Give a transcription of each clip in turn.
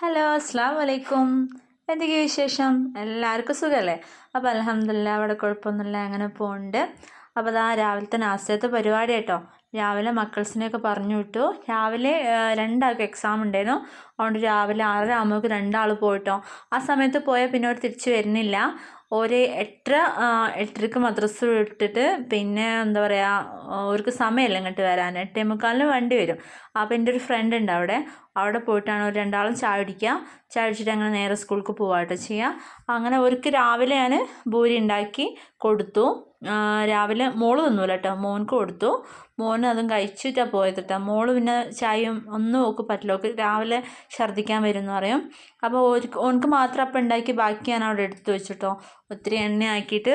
Hello അസ്സാം വലൈക്കും എന്തൊക്കെയാണ് വിശേഷം? എല്ലാവർക്കും സുഖമല്ലേ അപ്പോൾ അലഹമില്ല അവിടെ കുഴപ്പമൊന്നുമില്ല അങ്ങനെ പോകുന്നുണ്ട് അപ്പോൾ അതാ രാവിലത്തെ നാസ്തത്തെ പരിപാടി കേട്ടോ. രാവിലെ മക്കൾസിനെയൊക്കെ പറഞ്ഞു വിട്ടു. രാവിലെ രണ്ടാൾക്ക് എക്സാം ഉണ്ടായിരുന്നു. അതുകൊണ്ട് രാവിലെ ആറര ആകുമ്പോഴേക്ക് രണ്ടാൾ പോയിട്ടോ. ആ സമയത്ത് പോയാൽ പിന്നെ അവർ തിരിച്ച് വരുന്നില്ല. ഒരു എട്ടര എട്ടരക്ക് മദ്രസ് വിട്ടിട്ട് പിന്നെ എന്താ പറയുക അവർക്ക് സമയമില്ല ഇങ്ങോട്ട് വരാൻ എട്ടേ മുക്കാലിന് വണ്ടി വരും. അപ്പോൾ എന്റെ ഒരു ഫ്രണ്ട് ഉണ്ട് അവിടെ. അവിടെ പോയിട്ടാണ് ഒരു രണ്ടാളും ചായ കുടിക്കുക. ചായ കുടിച്ചിട്ട് അങ്ങനെ നേരെ സ്കൂൾക്ക് പോവാട്ടോ ചെയ്യുക. അങ്ങനെ അവർക്ക് രാവിലെ ഞാൻ ഭൂരി ഉണ്ടാക്കി കൊടുത്തു. രാവിലെ മോൾ തിന്നൂല കേട്ടോ മോൻക്ക് കൊടുത്തു. മോന് അതും കഴിച്ചിട്ടാണ് പോയത് കേട്ടോ മോൾ പിന്നെ ചായയും ഒന്നും ഓക്ക് പറ്റില്ല. ഓക്ക് രാവിലെ ഛർദ്ദിക്കാൻ വരുമെന്ന് പറയും. അപ്പോൾ ഓനക്ക് മാത്രം അപ്പം ഉണ്ടാക്കി ബാക്കി ഞാൻ അവിടെ എടുത്തു വെച്ചിട്ടോ. ഒത്തിരി എണ്ണ ആക്കിയിട്ട്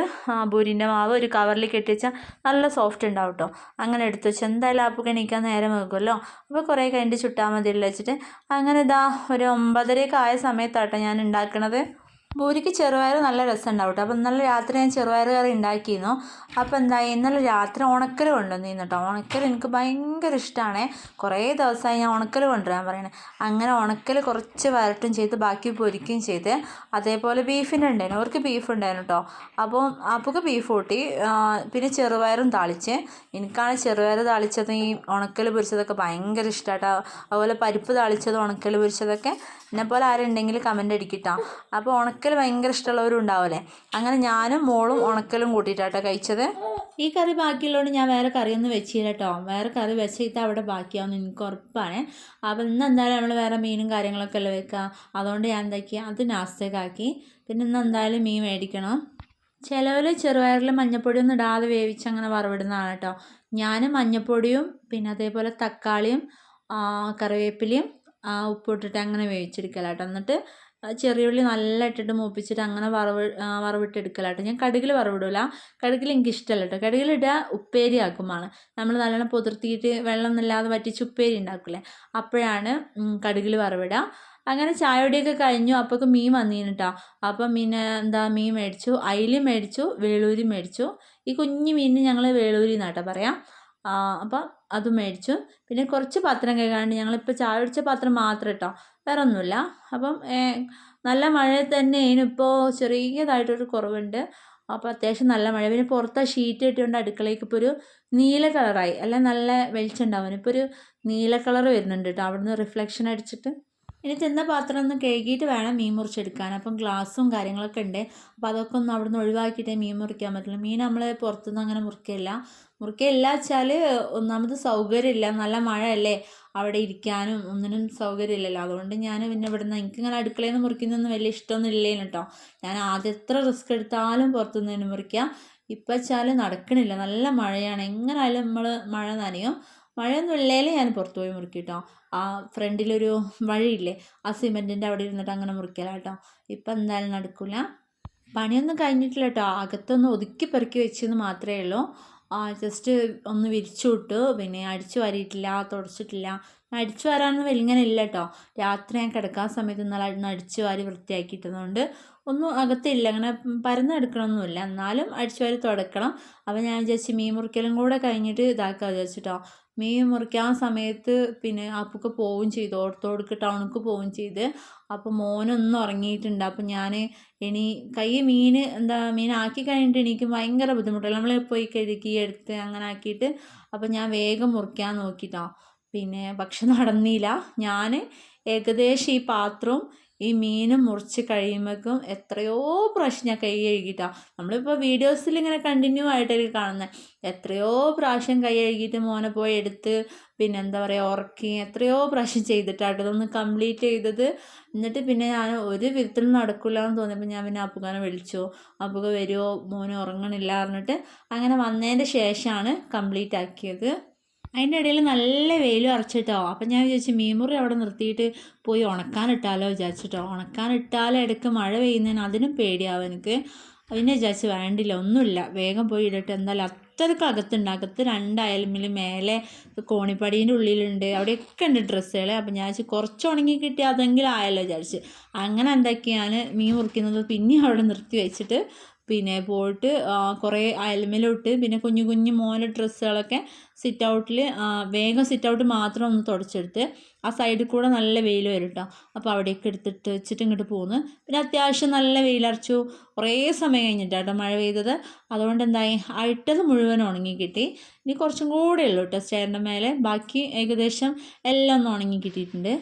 ബൂരിന്റെ മാവ് ഒരു കവറിൽ കെട്ടി വെച്ചാൽ നല്ല സോഫ്റ്റ് ഉണ്ടാവും കേട്ടോ അങ്ങനെ എടുത്തു വെച്ചാൽ എന്തായാലും ആപ്പ് കണിക്കാൻ നേരം വെക്കുമല്ലോ അപ്പോൾ കുറേ കഴിഞ്ഞിട്ട് ചുട്ടാൽ മതി വെച്ചിട്ട്. അങ്ങനെ ഇതാ ഒരു ഒമ്പതരയൊക്കെ ആയ സമയത്താട്ടോ ഞാൻ ഉണ്ടാക്കണത്. പൂരിക്ക് ചെറുപയർ നല്ല രസമുണ്ടാവും കേട്ടോ അപ്പോൾ ഇന്നലെ രാത്രി ഞാൻ ചെറുപയർ കറി ഉണ്ടാക്കിയിരുന്നു. അപ്പോൾ എന്തായി ഇന്നലെ രാത്രി ഉണക്കൽ കൊണ്ടുവന്നിരുന്നു കേട്ടോ. ഉണക്കൽ എനിക്ക് ഭയങ്കര ഇഷ്ടമാണ് കുറേ ദിവസമായി ഞാൻ ഉണക്കൽ കൊണ്ടുവരാൻ പറയണേ. അങ്ങനെ ഉണക്കൽ കുറച്ച് വരട്ടും ചെയ്ത് ബാക്കി പൊരിക്കുകയും ചെയ്ത് അതേപോലെ ബീഫിന്റെ ഉണ്ടായിരുന്നു. അവർക്ക് ബീഫ് ഉണ്ടായിരുന്നു കേട്ടോ. അപ്പോൾ അപ്പൊക്ക് ബീഫ് കൂട്ടി പിന്നെ ചെറുപയറും താളിച്ച്. എനിക്കാണ് ചെറുപയർ താളിച്ചതും ഈ ഉണക്കൽ പൊരിച്ചതൊക്കെ ഭയങ്കര ഇഷ്ടമാണ് അതുപോലെ പരിപ്പ് താളിച്ചതും ഉണക്കൽ പൊരിച്ചതൊക്കെ എന്നെപ്പോലെ ആരുണ്ടെങ്കിൽ കമന്റ് അടിക്കിട്ടാ. അപ്പോൾ ഉണക്കൽ ഭയങ്കര ഇഷ്ടമുള്ളവരും ഉണ്ടാവില്ലേ അങ്ങനെ ഞാനും മോളും ഉണക്കലും കൂട്ടിയിട്ടാട്ടോ കഴിച്ചത്. ഈ കറി ബാക്കിയുള്ളതുകൊണ്ട് ഞാൻ വേറെ കറിയൊന്നും വെച്ചില്ല കേട്ടോ വേറെ കറി വെച്ചിട്ട് അവിടെ ബാക്കിയാവുന്നു എനിക്ക് ഉറപ്പാണ്. അപ്പോൾ ഇന്ന് എന്തായാലും നമ്മൾ വേറെ മീനും കാര്യങ്ങളൊക്കെ അല്ലേ വെക്കുക അതുകൊണ്ട് ഞാൻ എന്താക്കി? അത് നാസ്തക്കാക്കി പിന്നെ ഇന്ന് എന്തായാലും മീൻ മേടിക്കണം. ചിലവർ ചെറുപയറിൽ മഞ്ഞപ്പൊടിയൊന്നും ഇടാതെ വേവിച്ച് അങ്ങനെ വറവിടുന്നതാണ് കേട്ടോ ഞാൻ മഞ്ഞപ്പൊടിയും പിന്നെ അതേപോലെ തക്കാളിയും കറിവേപ്പിലയും ഉപ്പിട്ടിട്ട് അങ്ങനെ വേവിച്ചെടുക്കലാട്ടോ എന്നിട്ട് ചെറിയുള്ളി നല്ല ഇട്ടിട്ട് മൂപ്പിച്ചിട്ട് അങ്ങനെ വറവ് വറവിട്ടെടുക്കലാട്ടോ ഞാൻ കടുകിൽ വറവിടില്ല കടുകിൽ എനിക്ക് ഇഷ്ടമല്ല കേട്ടോ കടുകിലിടുക ഉപ്പേരി ആക്കുമാണ് നമ്മൾ നല്ലോണം പുതിർത്തിയിട്ട് വെള്ളം ഇല്ലാതെ വറ്റിച്ച് ഉപ്പേരി ഉണ്ടാക്കില്ലേ അപ്പോഴാണ് കടുകിൽ വറവിടുക. അങ്ങനെ ചായയുടെയൊക്കെ കഴിഞ്ഞു. അപ്പോൾ മീൻ വന്നീന് കേട്ടോ അപ്പം മീൻ എന്താ മീൻ മേടിച്ചു. അയില മേടിച്ചു. വേളൂരി മേടിച്ചു. ഈ കുഞ്ഞു മീനിന് ഞങ്ങൾ വേളൂരി എന്നാട്ടോ പറയാം. അപ്പം അത് മേടിച്ചു. പിന്നെ കുറച്ച് പാത്രം കഴുകാണ്ട് ഞങ്ങളിപ്പോൾ ചായ കുടിച്ച പാത്രം മാത്രം കേട്ടോ വേറെ ഒന്നുമില്ല അപ്പം നല്ല മഴ തന്നെയാണ് ഇപ്പോൾ ചെറിയതായിട്ടൊരു കുറവുണ്ട്. അപ്പോൾ അത്യാവശ്യം നല്ല മഴ. പിന്നെ പുറത്ത് ഷീറ്റ് ഇട്ടുകൊണ്ട് അടുക്കളയ്ക്ക് ഇപ്പോൾ ഒരു നീല കളറായി. അല്ല നല്ല വെളിച്ചം ഉണ്ടാവും. ഇപ്പോൾ ഒരു നീല കളർ വരുന്നുണ്ട് കേട്ടോ. അവിടുന്ന് റിഫ്ലക്ഷൻ അടിച്ചിട്ട്. ഇനി ചെന്ന പാത്രം ഒന്ന് കഴുകിയിട്ട് വേണം മീൻ മുറിച്ചെടുക്കാൻ. അപ്പം ഗ്ലാസ്സും കാര്യങ്ങളൊക്കെ ഉണ്ട്. അപ്പോൾ അതൊക്കെ ഒന്ന് അവിടുന്ന് ഒഴിവാക്കിയിട്ടേ മീൻ മുറിക്കാൻ പറ്റുള്ളൂ. മീൻ നമ്മൾ പുറത്തുനിന്ന് അങ്ങനെ മുറിക്കില്ല മുറിക്കില്ല വെച്ചാൽ ഒന്നാമത് സൗകര്യമില്ല. നല്ല മഴയല്ലേ അവിടെ ഇരിക്കാനും ഒന്നിനും സൗകര്യമില്ലല്ലോ. അതുകൊണ്ട് ഞാൻ പിന്നെ ഇവിടുന്ന് എനിക്കിങ്ങനെ അടുക്കളയിൽ നിന്ന് മുറിക്കുന്നൊന്നും വലിയ ഇഷ്ടമൊന്നും ഇല്ലേനു കേട്ടോ ഞാൻ ആദ്യം എത്ര റിസ്ക് എടുത്താലും പുറത്തുനിന്ന് തന്നെ മുറിക്കാം. ഇപ്പം വെച്ചാൽ നടക്കണില്ല. നല്ല മഴയാണ്. എങ്ങനെയായാലും നമ്മൾ മഴ നനയും. മഴയൊന്നും ഇല്ലേലും ഞാൻ പുറത്ത് പോയി മുറിക്കും കേട്ടോ ആ ഫ്രണ്ടിലൊരു വഴിയില്ലേ ആ സിമെന്റിന്റെ അവിടെ ഇരുന്നിട്ട് അങ്ങനെ മുറിക്കലാണ് കേട്ടോ ഇപ്പം എന്തായാലും നടക്കില്ല പണിയൊന്നും കഴിഞ്ഞിട്ടില്ല കേട്ടോ. അകത്തൊന്ന് ഒതുക്കി പെറുക്കി വെച്ചെന്ന് മാത്രമേ ഉള്ളൂ. ആ ജസ്റ്റ് ഒന്ന് വിരിച്ചു വിട്ടു. പിന്നെ അടിച്ചു വാരിയിട്ടില്ല തുടച്ചിട്ടില്ല. അടിച്ചു വാരാനൊന്നും വലിങ്ങനെ ഇല്ല കേട്ടോ. രാത്രി ഞാൻ കിടക്കാൻ സമയത്ത് ഇന്നലെ അടിച്ചു വാരി വൃത്തിയാക്കിയിട്ടതുകൊണ്ട് ഒന്നും അകത്തില്ല. അങ്ങനെ പരന്നെടുക്കണമൊന്നുമില്ല എന്നാലും അടിച്ചു വാരി തുടക്കണം. അപ്പോൾ ഞാൻ വിചാരിച്ചു മീൻ മുറിക്കലും കൂടെ കഴിഞ്ഞിട്ട് ഇതാക്കുക വിചാരിച്ചിട്ടോ. മീൻ മുറിക്കാൻ സമയത്ത് പിന്നെ അപ്പൊക്കെ പോവുകയും ചെയ്തു. ഓർത്തോടുക്ക് ടൗണിക്ക് പോവുകയും ചെയ്ത്. അപ്പോൾ മോനൊന്നും ഉറങ്ങിയിട്ടുണ്ട്. അപ്പോൾ ഞാൻ ഇനി കൈ മീൻ എന്താ മീൻ ആക്കി കഴിഞ്ഞിട്ട് എനിക്ക് ഭയങ്കര ബുദ്ധിമുട്ടല്ല നമ്മൾ പോയി കഴുകി എടുത്ത് അങ്ങനെ ആക്കിയിട്ട് അപ്പോൾ ഞാൻ വേഗം മുറിക്കാൻ നോക്കിയിട്ടോ പിന്നെ പക്ഷെ നടന്നില്ല. ഞാൻ ഏകദേശം ഈ പാത്രവും ഈ മീനും മുറിച്ച് കഴിയുമ്പോഴേക്കും എത്രയോ പ്രാവശ്യം കൈ കഴുകിയിട്ടാണ് നമ്മളിപ്പോൾ വീഡിയോസിൽ ഇങ്ങനെ കണ്ടിന്യൂ ആയിട്ടായിരിക്കും കാണുന്നത് എത്രയോ പ്രാവശ്യം കൈ കഴുകിയിട്ട് മോനെ പോയി എടുത്ത് പിന്നെ എന്താ പറയുക ഉറക്കി എത്രയോ പ്രാവശ്യം ചെയ്തിട്ടാട്ടോ ഇതൊന്ന് കംപ്ലീറ്റ് ചെയ്തത്. എന്നിട്ട് പിന്നെ ഞാൻ ഒരു വിധത്തിലും നടക്കില്ല എന്ന് തോന്നിയപ്പോൾ ഞാൻ പിന്നെ അപ്പുകാനെ വിളിച്ചു. അപ്പുക വരുമോ മോനെ ഉറങ്ങണില്ല പറഞ്ഞിട്ട് അങ്ങനെ വന്നതിന്റെ ശേഷമാണ് കംപ്ലീറ്റ് ആക്കിയത്. അതിന്റെ ഇടയിൽ നല്ല വെയിലും അറച്ചിട്ടോ അപ്പം ഞാൻ വിചാരിച്ചു മീൻമുറി അവിടെ നിർത്തിയിട്ട് പോയി ഉണക്കാനിട്ടാലോ വിചാരിച്ചിട്ടോ. ഉണക്കാനിട്ടാലോ ഇടയ്ക്ക് മഴ പെയ്യുന്നതിന് അതിനും പേടിയാവും എനിക്ക്. പിന്നെ വിചാരിച്ച് വേണ്ടില്ല ഒന്നുമില്ല. വേഗം പോയി ഇടട്ടെ. എന്തായാലും അത്രയ്ക്ക് അകത്തുണ്ട്. അകത്ത് രണ്ടായാലും മേലെ കോണിപ്പടീന്റെ ഉള്ളിലുണ്ട്. അവിടെയൊക്കെ ഉണ്ട് ഡ്രസ്സുകൾ അപ്പം ഞാൻ വെച്ച് കുറച്ച് ഉണങ്ങി കിട്ടി അതെങ്കിലും ആയല്ലോ വിചാരിച്ച്. അങ്ങനെ എന്തൊക്കെയാണ് മീൻ മുറിക്കുന്നത്? പിന്നെ അവിടെ നിർത്തി വെച്ചിട്ട് പിന്നെ പോയിട്ട് കുറേ അയൽമേലിട്ട് പിന്നെ കുഞ്ഞു കുഞ്ഞു മോനെ ഡ്രസ്സുകളൊക്കെ സിറ്റ് ഔട്ടിൽ വേഗം സിറ്റ് ഔട്ട് മാത്രം ഒന്ന് തുടച്ചെടുത്ത് ആ സൈഡിൽ കൂടെ നല്ല വെയിൽ വരും കേട്ടോ അപ്പോൾ അവിടേക്ക് എടുത്തിട്ട് വെച്ചിട്ട് ഇങ്ങോട്ട് പോകുന്നു പിന്നെ അത്യാവശ്യം നല്ല വെയിലറച്ചു കുറേ സമയം കഴിഞ്ഞിട്ടാട്ടോ മഴ പെയ്തത്. അതുകൊണ്ട് എന്തായി? അഴിട്ടത് മുഴുവൻ ഉണങ്ങി കിട്ടി. ഇനി കുറച്ചും കൂടെ ഉള്ളൂ കേട്ടോ സ്റ്റെയറിന്റെ മേലെ. ബാക്കി ഏകദേശം എല്ലാം ഒന്ന് ഉണങ്ങി കിട്ടിയിട്ടുണ്ട്.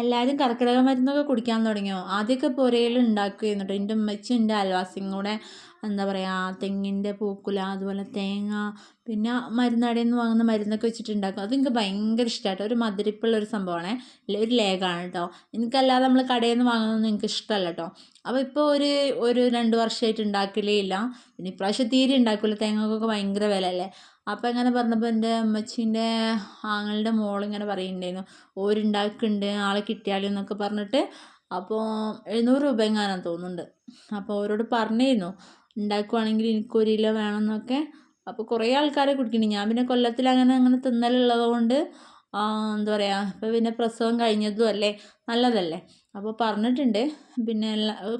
എല്ലാവരും കർക്കിടക മരുന്നൊക്കെ കുടിക്കാൻ തുടങ്ങിയോ? ആദ്യമൊക്കെ പുരയിൽ ഉണ്ടാക്കുകയെന്നിട്ടോ എന്റെ ഉമ്മച്ചും എന്റെ അയൽവാസിയും കൂടെ എന്താ പറയുക തെങ്ങിന്റെ പൂക്കുല അതുപോലെ തേങ്ങ പിന്നെ മരുന്നടയിൽ നിന്ന് വാങ്ങുന്ന മരുന്നൊക്കെ വെച്ചിട്ട് ഉണ്ടാക്കും അത് എനിക്ക് ഭയങ്കര ഇഷ്ടമായിട്ട് ഒരു മധുരിപ്പുള്ള ഒരു സംഭവമാണ്. ഒരു ലേഖമാണ് കേട്ടോ എനിക്കല്ലാതെ നമ്മൾ കടയിൽ നിന്ന് വാങ്ങുന്നതൊന്നും എനിക്ക് ഇഷ്ടമല്ല കേട്ടോ അപ്പോൾ ഇപ്പോൾ ഒരു ഒരു രണ്ട് വർഷമായിട്ട് ഉണ്ടാക്കലേ ഇല്ല. പിന്നെ ഇപ്രാവശ്യം തീരെ ഉണ്ടാക്കില്ല തേങ്ങക്കൊക്കെ ഭയങ്കര വില അല്ലേ? അപ്പം ഇങ്ങനെ പറഞ്ഞപ്പോൾ എന്റെ അമ്മച്ചീന്റെ ആങ്ങളുടെ മോളിങ്ങനെ പറയുന്നുണ്ടായിരുന്നു. ഓരുണ്ടാക്കുന്നുണ്ട് ആളെ കിട്ടിയാലും എന്നൊക്കെ പറഞ്ഞിട്ട്. അപ്പോൾ എഴുന്നൂറ് രൂപ എങ്ങാനാന്ന് തോന്നുന്നുണ്ട്. അപ്പോൾ അവരോട് പറഞ്ഞിരുന്നു. ഉണ്ടാക്കുവാണെങ്കിൽ എനിക്കൊരു കിലോ വേണമെന്നൊക്കെ. അപ്പോൾ കുറേ ആൾക്കാരെ കുടിക്കുന്നുണ്ട് ഞാൻ പിന്നെ കൊല്ലത്തിൽ അങ്ങനെ അങ്ങനെ തിന്നലുള്ളത് കൊണ്ട് എന്താ പറയുക ഇപ്പോൾ പിന്നെ പ്രസവം കഴിഞ്ഞതും അല്ലേ? നല്ലതല്ലേ? അപ്പോൾ പറഞ്ഞിട്ടുണ്ട്. പിന്നെ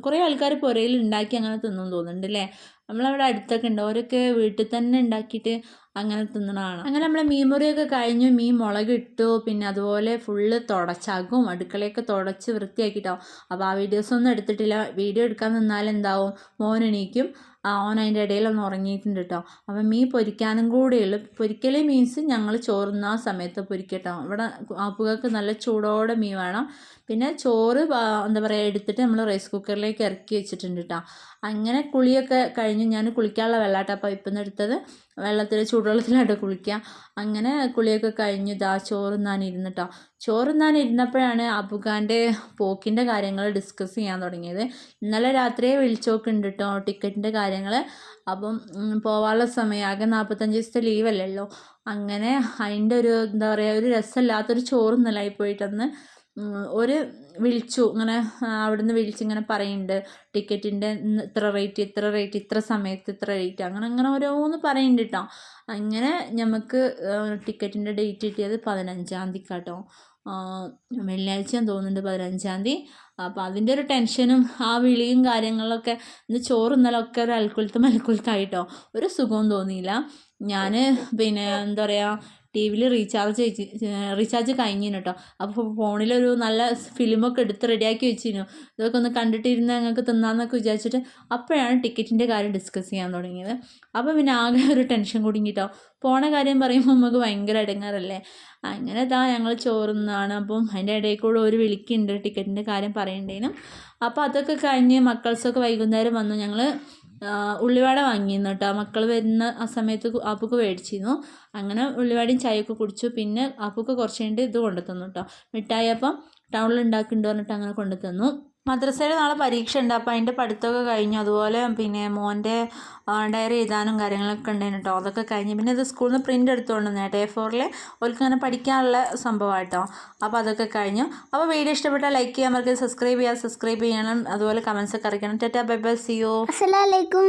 കുറേ ആൾക്കാർ പുരയിൽ ഉണ്ടാക്കി അങ്ങനെ തിന്നും തോന്നുന്നുണ്ട് അല്ലേ നമ്മളവിടെ അടുത്തൊക്കെ ഉണ്ട് അവരൊക്കെ വീട്ടിൽ തന്നെ ഉണ്ടാക്കിയിട്ട് അങ്ങനെ തിന്നണതാണ് അങ്ങനെ നമ്മളെ മീൻ മുറിയൊക്കെ കഴിഞ്ഞു മീൻ മുളക് ഇട്ടു. പിന്നെ അതുപോലെ ഫുള്ള് തുടച്ചാക്കും അടുക്കളയൊക്കെ തുടച്ച് വൃത്തിയാക്കിയിട്ടോ അപ്പോൾ ആ വീഡിയോസ് ഒന്നും എടുത്തിട്ടില്ല. വീഡിയോ എടുക്കാൻ നിന്നാൽ എന്താവും? മോൻ എണീക്കും. ഓൻ അതിന്റെ ഇടയിലൊന്ന് ഉറങ്ങിയിട്ടുണ്ട് കേട്ടോ അപ്പം മീൻ പൊരിക്കാനും കൂടെയുള്ളു പൊരിക്കൽ മീൻസ് ഞങ്ങൾ ചോറുന്ന ആ സമയത്ത് പൊരിക്കട്ടോ. ഇവിടെ ആപ്പുകൾക്ക് നല്ല ചൂടോടെ മീൻ വേണം. പിന്നെ ചോറ് എന്താ പറയുക എടുത്തിട്ട് നമ്മൾ റൈസ് കുക്കറിലേക്ക് ഇറക്കി വെച്ചിട്ടുണ്ട് കേട്ടോ അങ്ങനെ കുളിയൊക്കെ കഴിഞ്ഞ് ഞാൻ കുളിക്കാനുള്ള വെള്ളാട്ടാ പൈപ്പിൽ എടുത്തത്. വെള്ളത്തിൽ ചൂടുവെള്ളത്തിലാണ് കുളിക്കുക അങ്ങനെ കുളിയൊക്കെ കഴിഞ്ഞ് ഇതാ ചോറുന്നാൻ ഇരുന്നിട്ടോ ചോറുന്നാൻ ഇരുന്നപ്പോഴാണ് അബുഖാന്റെ പോക്കിന്റെ കാര്യങ്ങൾ ഡിസ്കസ് ചെയ്യാൻ തുടങ്ങിയത്. ഇന്നലെ രാത്രിയെ വിളിച്ചോക്കുണ്ട് കേട്ടോ ടിക്കറ്റിന്റെ കാര്യങ്ങൾ അപ്പം പോവാനുള്ള സമയം. ആകെ നാൽപ്പത്തഞ്ച് ദിവസത്തെ ലീവല്ലല്ലോ അങ്ങനെ അതിന്റെ ഒരു എന്താ പറയുക ഒരു രസമില്ലാത്തൊരു ചോറുന്നലായി പോയിട്ടന്ന് ഒരു വിളിച്ചു ഇങ്ങനെ അവിടുന്ന് വിളിച്ച് ഇങ്ങനെ പറയുന്നുണ്ട് ടിക്കറ്റിന്റെ ഇത്ര റേറ്റ് ഇത്ര റേറ്റ് ഇത്ര സമയത്ത് ഇത്ര റേറ്റ് അങ്ങനെ അങ്ങനെ ഓരോന്ന് പറയുന്നുണ്ട് കേട്ടോ അങ്ങനെ നമുക്ക് ടിക്കറ്റിന്റെ ഡേറ്റ് കിട്ടിയത് പതിനഞ്ചാം തീയതി കേട്ടോ വെള്ളിയാഴ്ച തോന്നുന്നുണ്ട് പതിനഞ്ചാം തീയതി. അപ്പോൾ അതിന്റെ ഒരു ടെൻഷനും ആ വിളിയും കാര്യങ്ങളൊക്കെ ഇന്ന് ചോറ് ഇന്നലൊക്കെ ഒരു അൽക്കുലത്ത് മലക്കുലത്തായിട്ടോ ഒരു സുഖവും തോന്നിയില്ല. ഞാൻ പിന്നെ എന്താ പറയുക ടി വിയിൽ റീചാർജ് റീചാർജ് കഴിഞ്ഞിന് കേട്ടോ അപ്പോൾ ഫോണിലൊരു നല്ല ഫിലിമൊക്കെ എടുത്ത് റെഡിയാക്കി വെച്ചിരുന്നു ഇതൊക്കെ ഒന്ന് കണ്ടിട്ടിരുന്ന് ഞങ്ങൾക്ക് തിന്നാന്നൊക്കെ വിചാരിച്ചിട്ട് അപ്പോഴാണ് ടിക്കറ്റിന്റെ കാര്യം ഡിസ്കസ് ചെയ്യാൻ തുടങ്ങിയത്. അപ്പോൾ പിന്നെ ആകെ ഒരു ടെൻഷൻ കുടുങ്ങിട്ടോ പോണ കാര്യം പറയുമ്പോൾ നമുക്ക് ഭയങ്കര ഇടങ്ങാറല്ലേ അങ്ങനെ ഇതാ ഞങ്ങൾ ചോറുന്നാണ്. അപ്പം അതിന്റെ ഇടയിൽ കൂടെ ഒരു വിളിക്കുന്നുണ്ട് ടിക്കറ്റിന്റെ കാര്യം പറയണ്ടേനും. അപ്പോൾ അതൊക്കെ കഴിഞ്ഞ് മക്കൾസൊക്കെ വൈകുന്നേരം വന്നു. ഞങ്ങൾ ഉള്ളിവട വാങ്ങിയിരുന്നു കേട്ടോ. മക്കൾ വരുന്ന ആ സമയത്ത് അപ്പുക്ക് മേടിച്ചിരുന്നു. അങ്ങനെ ഉള്ളിവടയും ചായയൊക്കെ കുടിച്ചു. പിന്നെ അപ്പുക്ക് കുറച്ച് കഴിഞ്ഞിട്ട് ഇത് കൊണ്ടു തന്നു കേട്ടോ. മിഠായി അപ്പം ടൗണിൽ ഉണ്ടാക്കുന്നുണ്ട് പറഞ്ഞിട്ട് അങ്ങനെ കൊണ്ടു തന്നു മദ്രസയിൽ നാളെ പരീക്ഷ ഉണ്ട് അപ്പോൾ അതിന്റെ പഠിത്തമൊക്കെ കഴിഞ്ഞു. അതുപോലെ പിന്നെ മോന്റെ ഡയറി എഴുതാനും കാര്യങ്ങളൊക്കെ ഉണ്ടായിരുന്നു കേട്ടോ. അതൊക്കെ കഴിഞ്ഞ്. പിന്നെ ഇത് സ്കൂളിൽ നിന്ന് പ്രിന്റ് എടുത്തുകൊണ്ട് കേട്ടോ. എ ഫോറിൽ ഓർക്ക് അങ്ങനെ പഠിക്കാനുള്ള സംഭവമായിട്ടോ അപ്പോൾ അതൊക്കെ കഴിഞ്ഞു. അപ്പോൾ വീഡിയോ ഇഷ്ടപ്പെട്ടാൽ ലൈക്ക് ചെയ്യാൻ മറക്കരുത്. സബ്സ്ക്രൈബ് ചെയ്യാം. സബ്സ്ക്രൈബ് ചെയ്യണം. അതുപോലെ കമൻസ് ഒക്കെ അറിയിക്കണം ടാറ്റാ ബൈ ബൈ. സിയോ അസ്സലാമലൈക്കും